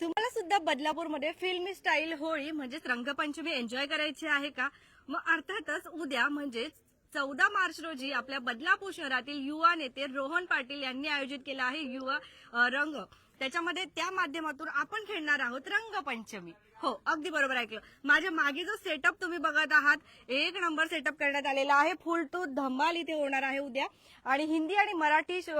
तुम्हाला सुद्धा बदलापूरमध्ये फिल्मी स्टाईल होळी म्हणजेच रंगपंचमी एन्जॉय करायची आहे का? मग अर्थातच उद्या म्हणजेच चौदा मार्च रोजी आपल्या बदलापूर शहरातील युवा नेते रोहन पाटील यांनी आयोजित केला आहे युवा रंग. त्याच्यामध्ये त्या माध्यमातून आपण खेळणार आहोत रंगपंचमी. हो अगदी बरोबर ऐकलं. माझ्या मागे जो सेटअप तुम्ही बघत आहात एक नंबर सेटअप करण्यात आलेला आहे. फुल टू धमाल इथे होणार आहे उद्या. आणि हिंदी आणि मराठी श-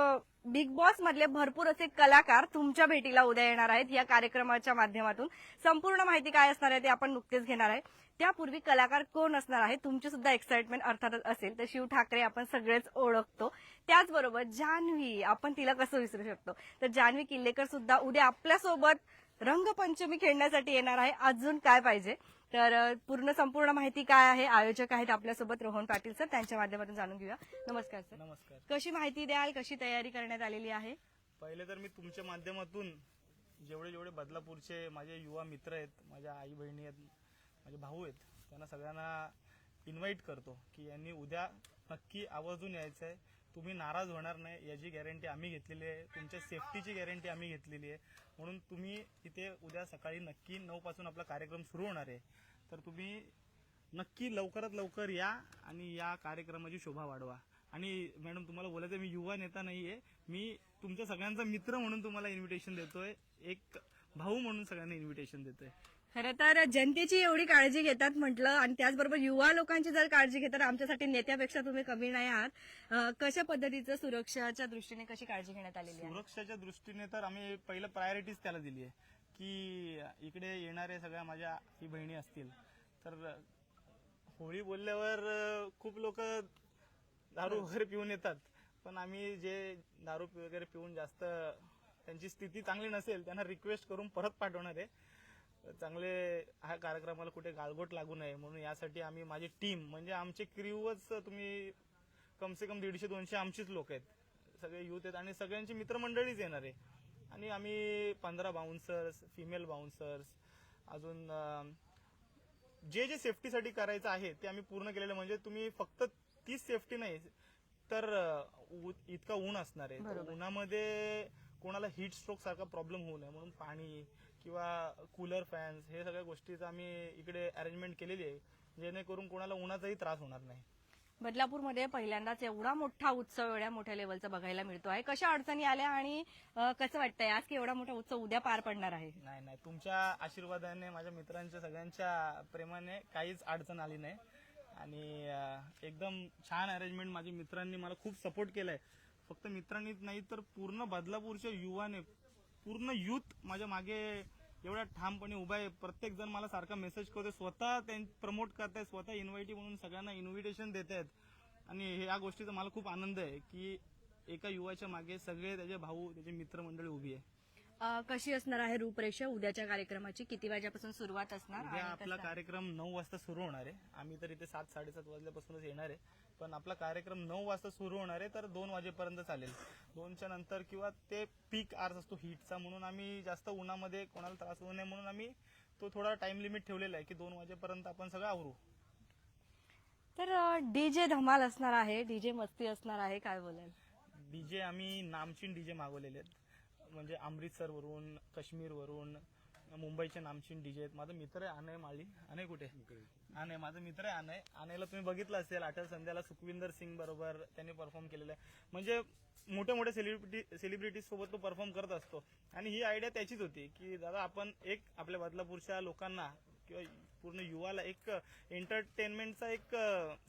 बिग बॉस मधले भरपूर असे कलाकार तुमच्या भेटीला उद्या येणार आहेत या कार्यक्रमाच्या माध्यमातून. संपूर्ण माहिती काय असणार आहे ते आपण नुकतेच घेणार आहे. त्यापूर्वी कलाकार कोण असणार आहे तुमची सुद्धा एक्साइटमेंट अर्थातच असेल. तर शिव ठाकरे आपण सगळेच ओळखतो. त्याचबरोबर जान्हवी आपण तिला कसं विसरू शकतो? तर जान्हवी किल्लेकर सुद्धा उद्या आपल्यासोबत रंगपंचमी खेळण्यासाठी येणार आहे. अजून काय पाहिजे? तर पूर्ण संपूर्ण माहिती काय आहे? आयोजक आहेत आपल्यासोबत रोहन पाटील सर. त्यांच्या माध्यमातून जाणून घेऊया. नमस्कार सर. नमस्कार. कशी माहिती द्याल? कशी तयारी करण्यात आलेली आहे? पहिले तर मी तुमच्या माध्यमातून जेवढे जेवढे बदलापूरचे माझे युवा मित्र आहेत माझ्या आई बहिणी आहेत माझे भाऊ आहेत त्यांना सगळ्यांना इन्व्हाइट करतो की यांनी उद्या नक्की आवर्जून यायचं आहे तुम्ही नाराज होणार नाही याची गॅरंटी आम्ही घेतलेली आहे. तुमच्या सेफ्टीची गॅरंटी आम्ही घेतलेली आहे. म्हणून तुम्ही इथे उद्या सकाळी नक्की नऊपासून आपला कार्यक्रम सुरू होणार आहे. तर तुम्ही नक्की लवकरात लवकर या आणि या कार्यक्रमाची शोभा वाढवा. आणि मॅडम तुम्हाला बोलायचं मी युवा नेता नाहीये. मी तुमच्या सगळ्यांचा मित्र म्हणून तुम्हाला इन्व्हिटेशन देतोय. एक भाऊ म्हणून सगळ्यांना इन्व्हिटेशन देतोय. खरं तर जनतेची एवढी काळजी घेतात म्हटलं आणि त्याचबरोबर युवा लोकांची जर काळजी घेतात आमच्यासाठी नेत्यापेक्षा तुम्ही कमी नाही आहात. कशा पद्धतीचं सुरक्षाच्या दृष्टीने कशी काळजी घेण्यात आलेली आहे? सुरक्षाच्या दृष्टीने तर आम्ही पहिलं प्रायोरिटीज त्याला दिली आहे की इकडे येणारे सगळ्या माझ्या आई बहिणी असतील. तर होळी बोलल्यावर खूप लोक दारू वगैरे पिऊन येतात. पण आम्ही जे दारू वगैरे पिऊन जास्त त्यांची स्थिती चांगली नसेल त्यांना रिक्वेस्ट करून परत पाठवणार आहे. चांगले ह्या कार्यक्रमाला कुठे गाळगोट लागू नये म्हणून यासाठी आम्ही माझी टीम म्हणजे आमचे क्रिवच तुम्ही कमसे कम दीडशे दोनशे आमचीच लोक आहेत. सगळे युथ आहेत आणि सगळ्यांची मित्रमंडळीच येणार आहे. आणि आम्ही पंधरा बाउन्सर्स फिमेल बाउन्सर्स अजून जे जे सेफ्टीसाठी करायचं आहे ते आम्ही पूर्ण केलेलं. म्हणजे तुम्ही फक्त तीच सेफ्टी नाही तर इतका ऊन असणार आहे. तर उन्हामध्ये कोणाला हीट स्ट्रोक सारखा प्रॉब्लेम होऊ नये म्हणून पाणी किंवा कूलर फॅन्स हे सगळ्या गोष्टीचं आम्ही इकडे अरेंजमेंट केलेली आहे जेणेकरून कोणाला उन्हाचाही त्रास होणार नाही. बदलापूरमध्ये पहिल्यांदाच एवढा मोठा उत्सव एवढ्या मोठ्या लेवलचा बघायला मिळतो आहे. कशा अडचणी आल्या आणि कसं वाटतंय आज की एवढा मोठा उत्सव उद्या पार पडणार आहे? नाही नाही. तुमच्या आशीर्वादाने माझ्या मित्रांच्या सगळ्यांच्या प्रेमाने काहीच अडचण आली नाही. आणि एकदम छान अरेंजमेंट माझ्या मित्रांनी मला खूप सपोर्ट केलाय. फक्त मित्रांनीच नाही तर पूर्ण बदलापूरच्या युवाने पूर्ण युथ माझ्या मागे एवढ्या ठामपणे उभा आहे. प्रत्येक जण मला सारखा मेसेज करतोय. स्वतः प्रमोट करतायत स्वतः इन्व्हायटी म्हणून सगळ्यांना इन्व्हिटेशन देत आहेत आणि हे- या गोष्टीचा मला खूप आनंद आहे की एका युवाच्या मागे सगळे त्याचे भाऊ त्याचे मित्रमंडळी उभी आहे. कशी असणार आहे रूपरेषा? उद्याच्या कार्यक्रमाची किती वाजेपासून सुरुवात असणार? उद्या आपला? कार्यक्रम नऊ वाजता सुरू होणार आहे. आम्ही तर इथे सात साडेसात वाजल्यापासूनच येणार आहे. पण आपला कार्यक्रम नऊ वाजता सुरू होणार आहे तर दोन वाजेपर्यंत चालेल. दोनच्या नंतर किंवा ते पीक आर्स असतो हीटचा म्हणून आम्ही जास्त उन्हामध्ये कोणाला त्रास होऊ नये म्हणून आम्ही तो थोडा टाइम लिमिट ठेवलेला आहे की दोन वाजेपर्यंत आपण सगळं आवरू. तर डीजे धमाल असणार आहे. डीजे मस्ती असणार आहे. काय बोलाल? डीजे आम्ही नामचीन डीजे मागवलेले आहेत. म्हणजे अमृतसर वरून काश्मीर वरून मुंबईचे नामचीन डीजे आहेत. माझा मित्र आहे अनय माळी. अनय कुठे? अनय माझा मित्र आहे अनय अनयला तुम्ही बघितलं असेल अटल संध्याला सुखविंदर सिंग बरोबर त्यांनी परफॉर्म केलेलं आहे. म्हणजे मोठ्या मोठ्या सेलिब्रिटी सेलिब्रिटीज सोबत तो परफॉर्म करत असतो. आणि ही आयडिया त्याचीच होती की दादा आपण एक आपल्या बदलापूरच्या लोकांना किंवा पूर्ण युवाला एक एंटरटेनमेंटचा एक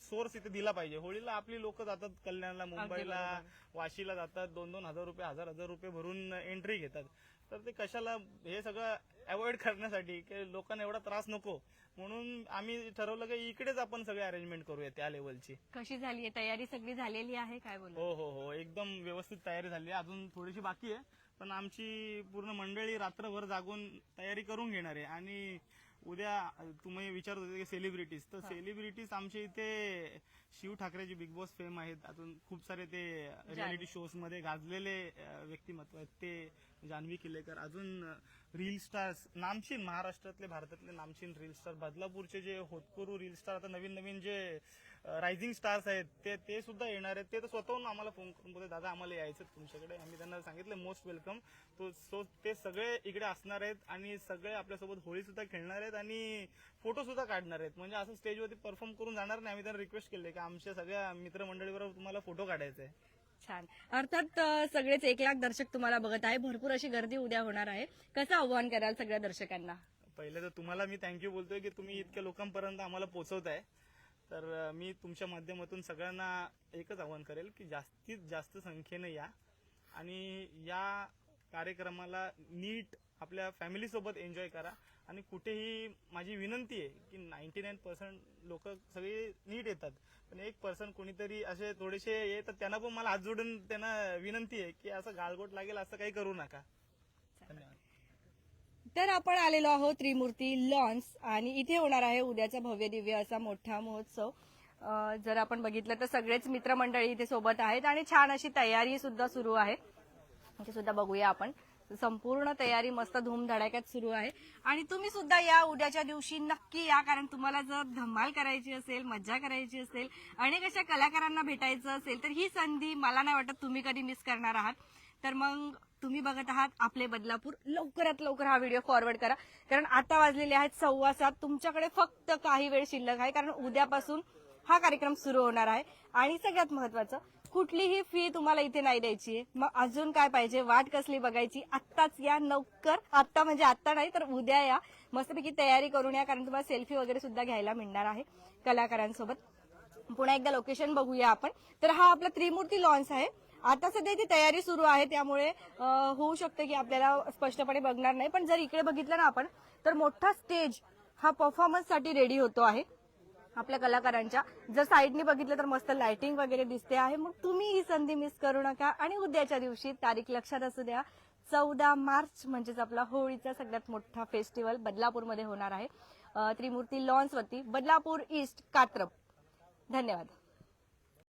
सोर्स इथे दिला पाहिजे. होळीला आपली लोक जातात कल्याणला मुंबईला वाशीला जातात. दोन दोन हजार रुपये हजार हजार रुपये भरून एंट्री घेतात. तर ते कशाला हे सगळं अवॉइड करण्यासाठी की लोकांना एवढा त्रास नको. म्हणून आम्ही ठरवलं की इकडेच आपण सगळे अरेंजमेंट करूया त्या लेवलची कशी झाली आहे? तयारी सगळी झालेली आहे काय बोलाल हो हो हो. एकदम व्यवस्थित तयारी झाली आहे. अजून थोडीशी बाकी आहे. पण आमची पूर्ण मंडळी रात्रभर जागून तयारी करून घेणार आहे. आणि उद्या तुम्ही विचारत होते की सेलिब्रिटीज तर सेलिब्रिटीज आमच्या इथे शिव ठाकरेचे बिग बॉस फेम आहेत. अजून खूप सारे ते रियालिटी शोजमध्ये गाजलेले व्यक्तिमत्व आहेत. ते जान्हवी किल्लेकर. अजून रील स्टार्स नामशीन महाराष्ट्रातले भारतातले नामशीन रील स्टार बदलापूरचे जे होतकरू रील स्टार आता नवीन नवीन जे रायझिंग स्टार्स आहेत ते ते सुद्धा येणार आहेत. ते तर स्वतःहून आम्हाला फोन करून बोलते दादा आम्हाला यायचं तुमच्याकडे. आम्ही त्यांना सांगितलं मोस्ट वेलकम तो सो ते सगळे इकडे असणार आहेत आणि सगळे आपल्यासोबत होळी सुद्धा खेळणार आहेत आणि फोटो सुद्धा काढणार आहेत. म्हणजे असं स्टेजवरती परफॉर्म करून जाणार नाही. आम्ही त्यांना रिक्वेस्ट केले की आमच्या सगळ्या मित्रमंडळीबरोबर तुम्हाला फोटो काढायचा आहे. छान. अर्थात सगळेच एक लाख दर्शक तुम्हाला बघत आहे. भरपूर अशी गर्दी उद्या होणार आहे. कसं आव्हान कराल सगळ्या दर्शकांना? पहिले तर तुम्हाला मी थँक्यू बोलतोय की तुम्ही इतक्या लोकांपर्यंत आम्हाला पोहोचवताय. तर मी तुमच्या माध्यमातून सगळ्यांना एकच आवाहन करेल की जास्तीत जास्त संख्येने या. आणि या कार्यक्रमाला नीट आपल्या फॅमिलीसोबत एन्जॉय करा. आणि कुठेही माझी विनंती आहे की नाईन्टी नाईन पर्सेंट लोक सगळे नीट येतात. पण एक पर्सन कोणीतरी असे थोडेसे येतात त्यांना पण मला हात जोडून त्यांना विनंती आहे की असं गाळगोट लागेल असं काही करू नका. तर आपण आलेलो आहोत त्रिमूर्ती लॉन्स आणि इथे होणार आहे उद्याचा भव्य दिव्य असा मोठा महोत्सव. जर आपण बघितलं तर सगळेच मित्रमंडळी इथे सोबत आहेत आणि छान अशी तयारी सुद्धा सुरू आहे. इथे सुद्धा बघूया आपण. संपूर्ण तयारी मस्त धूमधडाक्यात सुरू आहे. आणि तुम्ही सुद्धा या उद्याच्या दिवशी नक्की या कारण तुम्हाला जर धमाल करायची असेल मज्जा करायची असेल अनेक अशा कलाकारांना भेटायचं असेल तर ही संधी मला नाही वाटत तुम्ही कधी मिस करणार आहात. तर मग तुम्ही बघत आहात आपले बदलापूर. लवकरात लवकर हा व्हिडिओ फॉरवर्ड करा. कारण आता वाजलेले आहेत सव्वा सात. तुमच्याकडे फक्त काही वेळ शिल्लक आहे. कारण उद्यापासून हा कार्यक्रम सुरू होणार आहे. आणि सगळ्यात महत्वाचं कुठलीही फी तुम्हाला इथे नाही द्यायची आहे. मग अजून काय पाहिजे? वाट कसली बघायची? आत्ताच या लवकर आत्ता म्हणजे आत्ता नाही तर उद्या या. मस्तपैकी तयारी करून या. कारण तुम्हाला सेल्फी वगैरे सुद्धा घ्यायला मिळणार आहे कलाकारांसोबत. पुन्हा एकदा लोकेशन बघूया आपण. तर हा आपला त्रिमूर्ती लॉन्च आहे. आता सध्या इथे तयारी सुरू आहे त्यामुळे होऊ शकतं की आपल्याला स्पष्टपणे बघणार नाही. पण जर इकडे बघितलं ना आपण तर मोठा स्टेज हा परफॉर्मन्ससाठी रेडी होतो आहे. आपल्या कलाकारांच्या. जर साईडने बघितलं तर मस्त लाइटिंग वगैरे दिसते आहे. मग तुम्ही ही संधी मिस करू नका. आणि उद्याच्या दिवशी तारीख लक्षात असू द्या चौदा मार्च म्हणजेच आपला होळीचा सगळ्यात मोठा फेस्टिवल बदलापूरमध्ये होणार आहे. त्रिमूर्ती लॉन्सवरती बदलापूर ईस्ट कात्रप धन्यवाद.